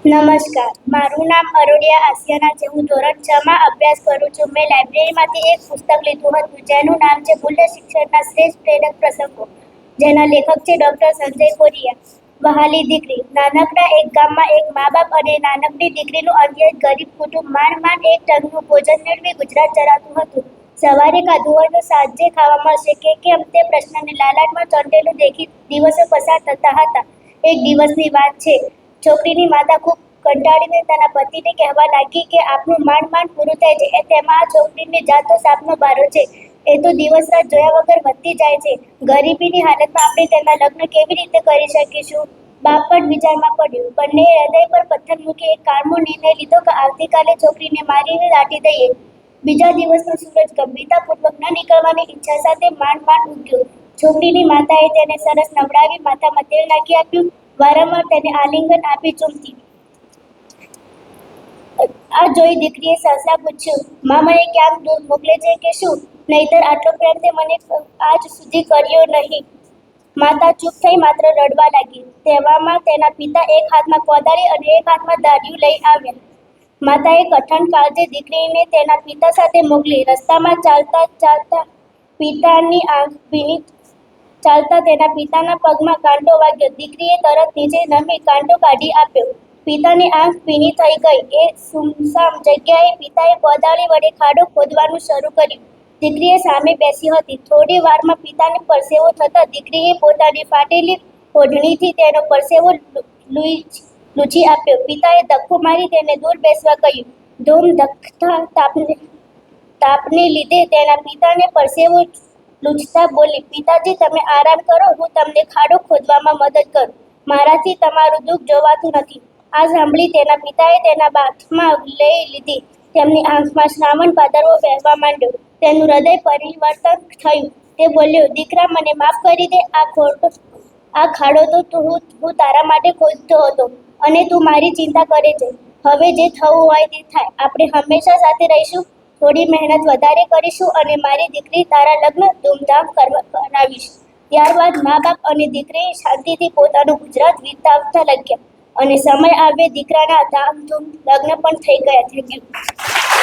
નમસ્કાર. મારું નામ અરોડિયા આસિયાના છે. હું ધોરણ છ માં અભ્યાસ કરું છું. મેં લાઇબ્રેરીમાંથી એક પુસ્તક લીધું હતું, જેનું નામ છે મૂલ્ય શિક્ષણના શ્રેષ્ઠ પ્રેરક પ્રસંગો જેના લેખક છે ડૉક્ટર સંજય કોરિયા. વહાલી દીકરી. નાનકડા એક ગામમાં એક મા બાપ અને નાનકડી દીકરીનું અન્ય ગરીબ કુટુંબ માંડ માંડ એક ટનનું ભોજન મેળવી ગુજરાત ચલાવતું હતું. સવારે ખાધું હોય તો સાંજે ખાવા મળશે. કે કેમ? તે પ્રશ્નને લાલાટમાં ચોંટેલું દેખી દિવસો પસાર થતા હતા. એક દિવસની વાત છે. છોકરીની માતા ખૂબ કંટાળીને તેના પતિને કહેવા લાગી કે આપનું માંડ માંડ પૂરું થાય છે. એ તેમાં આ છોકરીને જાતો સાપનો બારો છે. એ તો દિવસ રાત જોયા વગર વધતી જાય છે. ગરીબીની હાલતમાં આપણે તેના લગ્ન કેવી રીતે કરી શકીશું? બાપ પણ વિચારમાં પડ્યું. બંને હૃદય પર પથ્થર મૂકી એક કાળમો નિર્ણય લીધો કે આવતીકાલે છોકરીને મારીને દાટી દઈએ. બીજા દિવસનો સૂરજ ગંભીરતાપૂર્વક ન નીકળવાની ઈચ્છા સાથે માંડ માંડ ઉગ્યો છોકરીની માતાએ તેને સરસ નવડાવી માથામાં તેલ નાખી આપ્યું. વારંવાર તેને આલિંગન આપી ચૂમતી. આ જોઈ દીકરીએ સહસા પૂછ્યું મા ક્યાંક દૂર મોકલે છે કે શું? નહીતર આટલો પ્રેમ તે મને આજ સુધી કર્યો નહીં. માતા ચૂપ થઈ માત્ર રડવા લાગી. તેવામાં તેના પિતા એક હાથમાં કોદાળી અને એક હાથમાં દાઢિયું લઈ આવ્યા. માતાએ કઠણ કાળજે દીકરીને તેના પિતા સાથે મોકલી. રસ્તામાં ચાલતા ચાલતા પિતાની આંખ ભીની ચાલતા તેના પિતાના પગમાં કાંટો વાગ્યો. દીકરીએ તરત નીચે નમી કાંટો કાઢી આપ્યો. પિતાની આંખ ભીની થઈ ગઈ. એ સુમસામ જગ્યાએ પિતાએ કોદાળી વડે ખાડો ખોદવાનું શરૂ કર્યું. દીકરીએ સામે બેસી હતી. થોડી વારમાં પિતાને પરસેવો થતાં દીકરીએ પોતાની ફાટેલી ઓઢણીથી તેનો પરસેવો લૂછી આપ્યો. પિતાએ ધક્કો મારી તેને દૂર બેસવા કહ્યું, ધૂમ ધખતા તાપને તાપને લીધે તેના પિતાને પરસેવો લૂછતા બોલી, પિતાજી, તમે આરામ કરો, હું તમને ખાડો ખોદવામાં મદદ કરું. મારાથી તમારું દુઃખ જોવાતું નથી. આ સાંભળી તેના પિતાએ તેના બાથમાં લઈ લીધી. તેમની આંખમાં શ્રાવણ પાદરવો વહેવા માંડ્યો. તેનું હૃદય પરિવર્તન થયું. તે બોલ્યો, દીકરા, મને માફ કરી દે, આ ખોટો, આ ખાડો તો તું હું તારા માટે ખોદતો હતો અને તું મારી ચિંતા કરે છે. હવે જે થવું હોય તે થાય. આપણે હંમેશા સાથે રહીશું. થોડી મહેનત વધારે કરીશું અને મારી દીકરી તારા લગ્ન ધૂમધામ કરવા કરાવીશ ત્યારબાદ મા બાપ અને દીકરી શાંતિથી પોતાનું ગુજરાત વિતાવતા લાગ્યા અને સમય આવે દીકરાના ધામધૂમ લગ્ન પણ થઈ ગયા. Thank you.